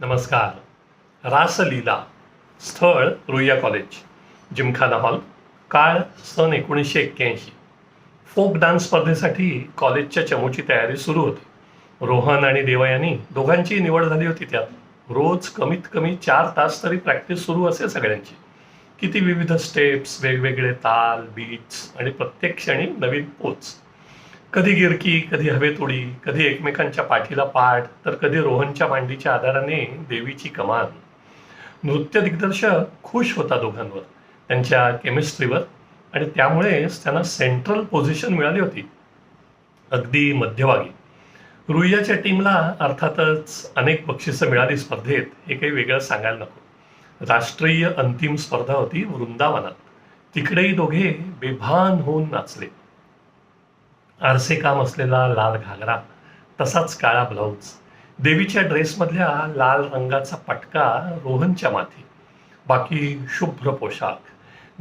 नमस्कार. रासलीला स्थळ Ruia college Gymkhana hall काळ सन एकोणीसशे एक्क्याऐंशी. फोक डान्स स्पर्धेसाठी कॉलेजच्या चमूची तयारी सुरू होती. रोहन आणि देवा यांनी दोघांची निवड झाली होती त्यात. रोज कमीत कमी चार तास तरी प्रॅक्टिस सुरू असे सगळ्यांची. किती विविध स्टेप्स वेगवेगळे ताल बीट्स आणि प्रत्येक क्षणी नवीन पोच कधी गिरकी कधी हवेतोडी कधी एकमेकांच्या पाठीला पाठ तर कधी रोहनच्या मांडीच्या आधाराने देवीची कमान नृत्य दिग्दर्शक खुश होता दोघांवर त्यांच्या केमिस्ट्रीवर आणि त्यामुळेच त्यांना सेंट्रल पोझिशन मिळाली होती. अगदी मध्यभागी. रुईयाच्या टीमला अर्थातच अनेक बक्षिसं मिळाली स्पर्धेत हे काही वेगळं सांगायला नको. राष्ट्रीय अंतिम स्पर्धा होती वृंदावनात. तिकडेही दोघे बेभान होऊन नाचले. आरसे काम असलेला लाल घागरा तसाच काळा ब्लाऊज. देवीच्या ड्रेसमधल्या लाल रंगाचा पटका रोहनच्या माथी. बाकी शुभ्र पोशाख.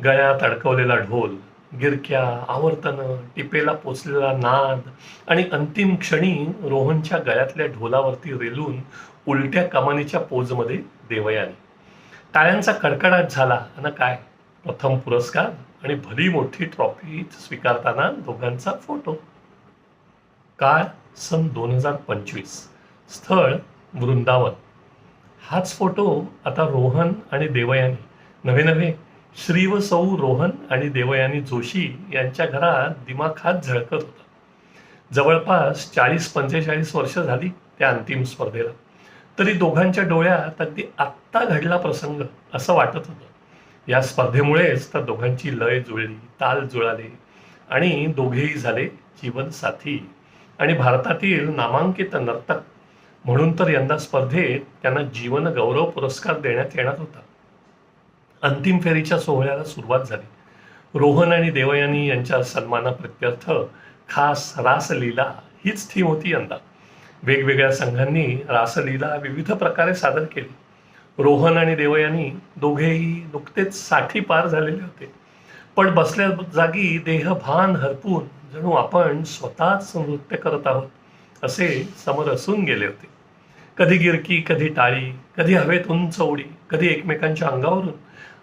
गळ्यात अडकवलेला ढोल गिरक्या आवर्तनं टिपेला पोचलेला नाद आणि अंतिम क्षणी रोहनच्या गळ्यातल्या ढोलावरती रेलून उलट्या कमानीच्या पोजमध्ये देवयानी. टाळ्यांचा कडकडाट झाला आणि काय? प्रथम पुरस्कार आणि भली मोठी ट्रॉफी स्वीकारताना दोघांचा फोटो. काळ सन दोन हजार पंचवीस. स्थळ वृंदावन. हाच फोटो आता रोहन आणि देवयानी. नवे नवे श्री व सौ रोहन आणि देवयानी जोशी यांच्या घरात दिमाखात झळकत होता. जवळपास चाळीस पंचेचाळीस वर्ष झाली त्या अंतिम स्पर्धेला. तरी दोघांच्या डोळ्यात अगदी आत्ता घडला प्रसंग असं वाटत होतं. या स्पर्धेमुळेच तर दोघांची लय जुळली ताल जुळाले आणि दोघेही झाले जीवनसाथी. आणि भारतातील नामांकित नर्तक म्हणून तर यंदा स्पर्धेत त्यांना जीवन गौरव पुरस्कार देण्यात येणार होता. अंतिम फेरीच्या सोहळ्याला सुरुवात झाली. रोहन आणि देवयानी यांच्या सन्मानाप्रित्यर्थ खास रासलीला हीच थीम होती यंदा. वेगवेगळ्या संघांनी रासलीला विविध प्रकारे सादर केली. रोहन आणि देवयानी दोघेही नुकतेच साठी पार झालेले होते. पण बसल्या जागी देहभान हरपून जणू आपण स्वतःच नृत्य करत आहोत असे समोर असून गेले होते. कधी गिरकी कधी टाळी कधी हवेत उंच उडी कधी एकमेकांच्या अंगावरून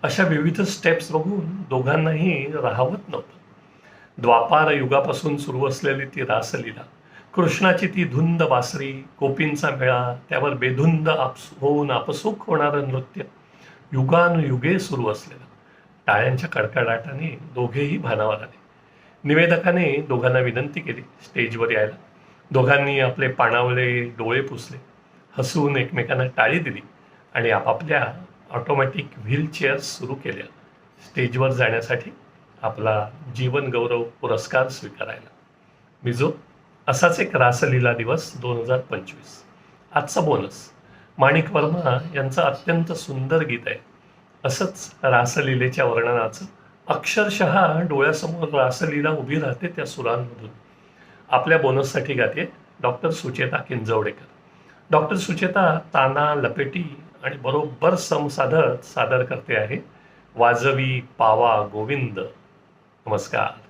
अशा विविध स्टेप्स बघून दोघांनाही राहवत नव्हतं. द्वापार युगापासून सुरू असलेली ती रासलीला कृष्णाची ती धुंद बासरी गोपींचा मेळा त्यावर बेधुंद आपस होऊन आपसुक होणारं नृत्य युगानुयुगे सुरू असलेलं. टाळ्यांच्या कडकडाटाने दोघेही भानावर आले. निवेदकाने दोघांना विनंती केली स्टेजवर यायला. दोघांनी आपले पाणावले डोळे पुसले. हसून एकमेकांना टाळी दिली आणि आपापल्या ऑटोमॅटिक व्हीलचेअर्स सुरू केल्या. स्टेजवर जाण्यासाठी आपला जीवन गौरव पुरस्कार स्वीकारायला. मिझो असाच एक रासलीला दिवस दोन हजार पंचवीस. आजचा बोनस. माणिक वर्मा यांचं अत्यंत सुंदर गीत आहे. असंच रासलीलेच्या वर्णनाचं. अक्षरशः डोळ्यासमोर रासलीला उभी राहते त्या सुरांमधून. आपल्या बोनससाठी गाते डॉक्टर सुचेता किंजवडेकर. डॉक्टर सुचेता ताना लपेटी आणि बरोबर सम साधत सादर करते आहे वाजवी पावा गोविंद. नमस्कार.